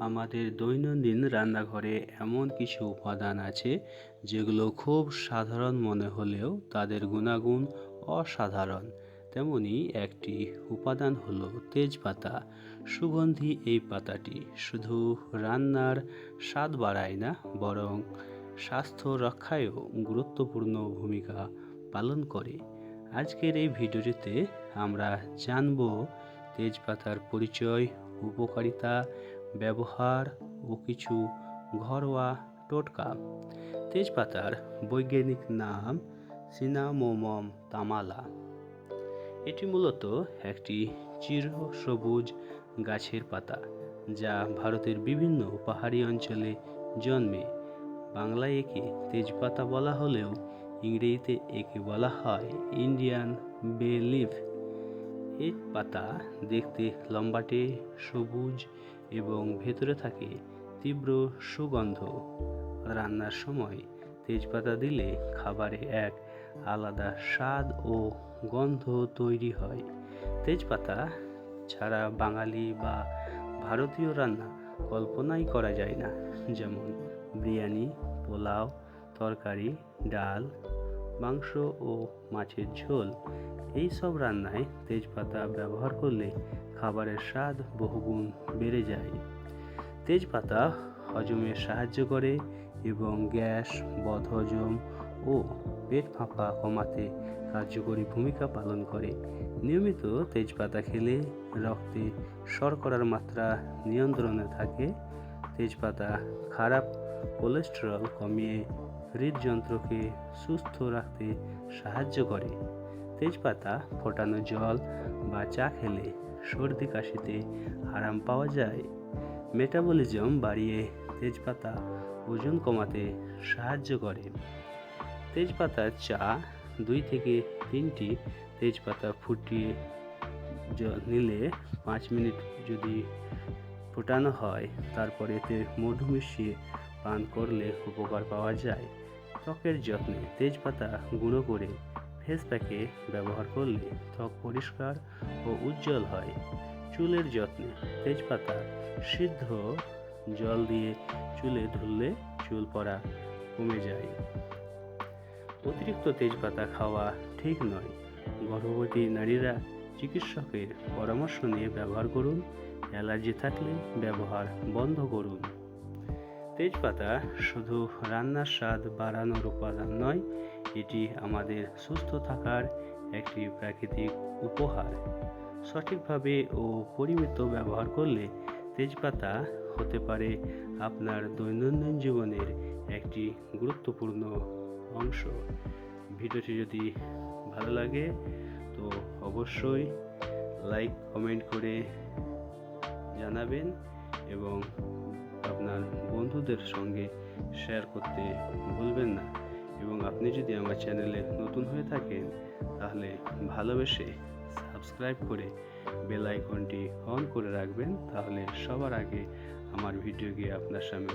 আমাদের দৈনন্দিন রান্নাঘরে এমন কিছু উপাদান আছে যেগুলো খুব সাধারণ মনে হলেও তাদের গুণাগুণ অসাধারণ। তেমনি একটি উপাদান হলো তেজপাতা। সুগন্ধি এই পাতাটি শুধু রান্নার স্বাদ বাড়ায় না, বরং স্বাস্থ্য রক্ষায়ও গুরুত্বপূর্ণ ভূমিকা পালন করে। আজকের এই ভিডিওটিতে আমরা জানব তেজপাতার পরিচয়, উপকারিতা ব্যবহার ও কিছু ঘরোয়া টোটকা। তেজপাতার বৈজ্ঞানিক নাম সিনামোমম তামালা। এটি মূলত একটি চিরসবুজ গাছের পাতা, যা ভারতের বিভিন্ন পাহাড়ি অঞ্চলে জন্মে। বাংলায় একে তেজপাতা বলা হলেও ইংরেজিতে একে বলা হয় ইন্ডিয়ান বে লিফ। এর পাতা দেখতে লম্বাটে, সবুজ এবং ভেতরে থাকে তীব্র সুগন্ধ। রান্নার সময় তেজপাতা দিলে খাবারে এক আলাদা স্বাদ ও গন্ধ তৈরি হয়। তেজপাতা ছাড়া বাঙালি বা ভারতীয় রান্না কল্পনাই করা যায় না। যেমন বিরিয়ানি, পোলাও, তরকারি, ডাল, মাংস ও মাছের ঝোল। এই সব রান্নায় তেজপাতা ব্যবহার করলে খাবারের স্বাদ বহুগুণ বেড়ে যায়। তেজপাতা হজমে সাহায্য করে এবং গ্যাস, বদহজম ও পেট ফাঁপা কমাতে কার্যকরী ভূমিকা পালন করে। নিয়মিত তেজপাতা খেলে রক্তে শর্করার মাত্রা নিয়ন্ত্রণে থাকে। তেজপাতা খারাপ কোলেস্টেরল কমিয়ে হৃদযন্ত্রকে সুস্থ রাখতে সাহায্য করে। তেজপাতা ফোটানো জল বা চা খেলে সর্দি কাশিতে আরাম পাওয়া যায়। মেটাবলিজম বাড়িয়ে তেজপাতা ওজন কমাতে সাহায্য করে। তেজপাতার চা দুই থেকে তিনটি তেজপাতা ফুটিয়ে নিলে পাঁচ মিনিট যদি ফোটানো হয়, তারপর এতে মধু মিশিয়ে পান করলে উপকার পাওয়া যায়। ত্বকের যত্নে তেজপাতা গুঁড়ো করে ফেস প্যাকে ব্যবহার করলে ত্বক পরিষ্কার ও উজ্জ্বল হয়। চুলের যত্নে তেজপাতা সিদ্ধ জল দিয়ে চুলে ধুললে চুল পড়া কমে যায়। অতিরিক্ত তেজপাতা খাওয়া ঠিক নয়। গর্ভবতী নারীরা চিকিৎসকের পরামর্শ নিয়ে ব্যবহার করুন, অ্যালার্জি থাকলে ব্যবহার বন্ধ করুন। তেজপাতা শুধু রান্নার স্বাদ বাড়ানোর উপাদান নয় এটি আমাদের সুস্থ থাকার একটি প্রাকৃতিক উপহার। সঠিকভাবে ও পরিমিত ব্যবহার করলে তেজপাতা হতে পারে আপনার দৈনন্দিন জীবনের একটি গুরুত্বপূর্ণ অংশ। ভিডিওটি যদি ভালো লাগে, তো অবশ্যই লাইক, কমেন্ট করে জানাবেন এবং আপনার বন্ধুদের সঙ্গে শেয়ার করতে ভুলবেন না। এবং আপনি যদি আমার চ্যানেলে নতুন হয়ে থাকেন, তাহলে ভালোবেসে সাবস্ক্রাইব করে বেল আইকনটি অন করে রাখবেন, তাহলে সবার আগে আমার ভিডিও গিয়ে আপনার সামনে